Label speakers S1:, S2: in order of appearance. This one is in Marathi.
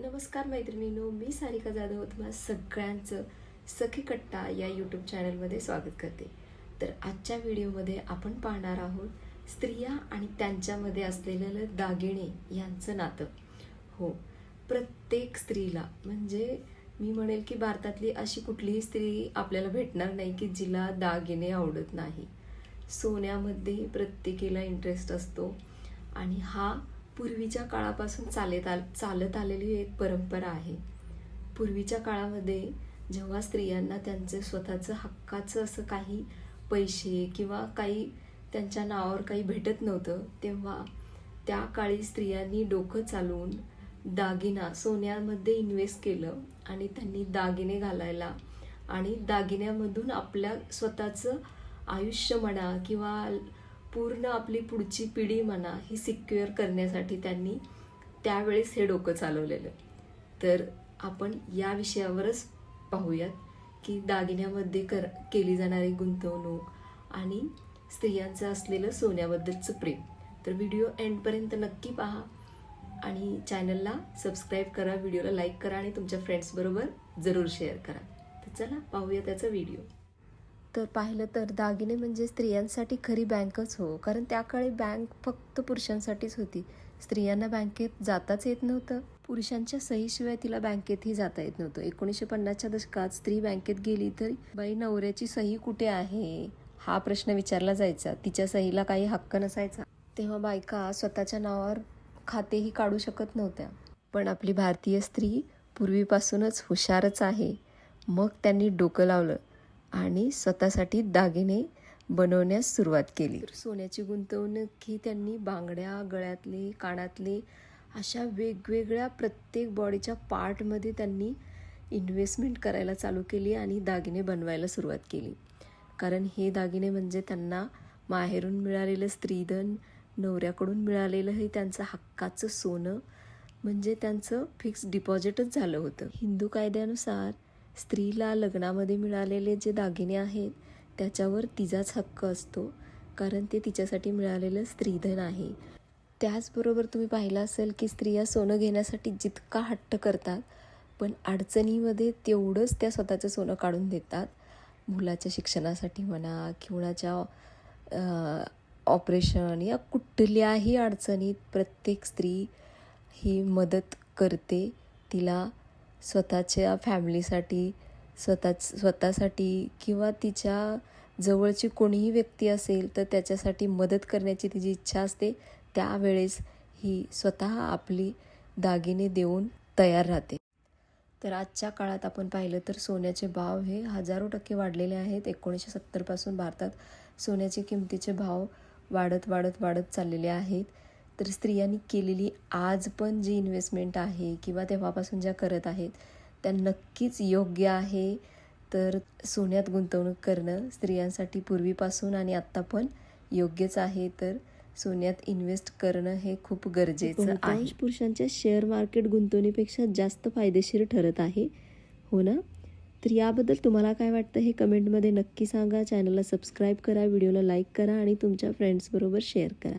S1: नमस्कार मैत्रिणीनो मी सारिका जाधव तुम्हाला सगळ्यांचं सखी कट्टा या यूट्यूब चॅनलमध्ये स्वागत करते. तर आजच्या व्हिडिओमध्ये आपण पाहणार आहोत स्त्रिया आणि त्यांच्यामध्ये असलेलं दागिने यांचं नातं. हो प्रत्येक स्त्रीला म्हणजे मी म्हणेल की भारतातली अशी कुठलीही स्त्री आपल्याला भेटणार नाही की जिला दागिने आवडत नाही. सोन्यामध्ये प्रत्येकीला इंटरेस्ट असतो आणि हा पूर्वीच्या काळापासून चालत आल चालत आलेली एक परंपरा आहे. पूर्वीच्या काळामध्ये जेव्हा स्त्रियांना त्यांचे स्वतःचं हक्काचं असं काही पैसे किंवा काही त्यांच्या नावावर काही भेटत नव्हतं तेव्हा त्या काळी स्त्रियांनी डोकं चालवून दागिना सोन्यामध्ये इन्व्हेस्ट केलं आणि त्यांनी दागिने घालायला आणि दागिन्यामधून आपल्या स्वतःचं आयुष्य म्हणा किंवा पूर्ण आपली पुढची पिढी म्हणा ही सिक्युअर करण्यासाठी त्यांनी त्यावेळेस हे डोकं चालवलेलं. तर आपण या विषयावरच पाहूयात की दागिन्यामध्ये कर केली जाणारी गुंतवणूक आणि स्त्रियांचं असलेलं सोन्याबद्दलचं प्रेम. तर व्हिडिओ एंडपर्यंत नक्की पहा आणि चॅनलला सबस्क्राईब करा व्हिडिओला लाईक करा आणि तुमच्या फ्रेंड्सबरोबर जरूर शेअर करा. तर चला पाहूया त्याचा व्हिडिओ तर पाहिलं तर दागिने म्हणजे स्त्रियांसाठी खरी बँकच हो. कारण त्या काळी बँक फक्त पुरुषांसाठीच होती. स्त्रियांना बँकेत जाताच येत नव्हतं. पुरुषांच्या सहीशिवाय तिला बँकेतही जाता येत नव्हतं. एकोणीसशे पन्नासच्या दशकात स्त्री बँकेत गेली तर बाई नवऱ्याची सही कुठे आहे? हा प्रश्न विचारला जायचा. तिच्या सहीला काही हक्क नसायचा. तेव्हा बायका स्वतःच्या नावावर खातेही काढू शकत नव्हत्या. पण आपली भारतीय स्त्री पूर्वीपासूनच हुशारच आहे. मग त्यांनी डोकं लावलं. आणि स्वतःसाठी दागिने बनवण्यास सुरुवात केली. सोन्याची गुंतवणूक ही त्यांनी बांगड्या गळ्यातले कानातले अशा वेगवेगळ्या प्रत्येक बॉडीच्या पार्टमध्ये त्यांनी इन्व्हेस्टमेंट करायला चालू केली आणि दागिने बनवायला सुरुवात केली. कारण हे दागिने म्हणजे त्यांना माहेरून मिळालेलं स्त्रीधन नवऱ्याकडून मिळालेलं हे त्यांचं हक्काचं सोनं म्हणजे त्यांचं फिक्स डिपॉझिटच झालं होतं. हिंदू कायद्यानुसार स्त्रीला लग्नामध्ये मिळालेले जे दागिने आहेत त्याच्यावर तिचाच हक्क असतो कारण ते तिच्यासाठी मिळालेलं स्त्रीधन आहे. त्याचबरोबर तुम्ही पाहिलं असेल की स्त्रिया सोनं घेण्यासाठी जितका हट्ट करतात पण अडचणीमध्ये तेवढंच त्या स्वतःचं सोनं काढून देतात. मुलाच्या शिक्षणासाठी म्हणा किंवाच्या ऑपरेशन या कुठल्याही अडचणीत प्रत्येक स्त्री ही मदत करते तिला स्वतःच्या फॅमिलीसाठी स्वतः स्वतःसाठी किंवा तिच्या जवळची कोणीही व्यक्ती असेल तर त्याच्यासाठी मदत करण्याची तिची इच्छा असते त्यावेळेस ही स्वतः आपली दागिने देऊन तयार राहते. तर आजच्या काळात आपण पाहिलं तर सोन्याचे भाव हे हजारो टक्के वाढलेले आहेत. एकोणीसशे सत्तरपासून भारतात सोन्याचे किमतीचे भाव वाढत वाढत वाढत चाललेले आहेत. तर स्त्रियांनी केलेली आज पण जी इन्व्हेस्टमेंट आहे किंवा तेव्हापासून ज्या करत आहेत त्या नक्कीच योग्य आहे. तर सोन्यात गुंतवणूक करणं स्त्रियांसाठी पूर्वीपासून आणि आत्ता पण योग्यच आहे. तर सोन्यात इन्व्हेस्ट करणं हे खूप गरजेचं आहे. पुरुषांच्या शेअर मार्केट गुंतवणुकीपेक्षा जास्त फायदेशीर ठरत आहे. हो ना? तर याबद्दल तुम्हाला काय वाटतं हे कमेंटमध्ये नक्की सांगा. चॅनलला सबस्क्राईब करा व्हिडिओला लाईक करा आणि तुमच्या फ्रेंड्सबरोबर शेअर करा.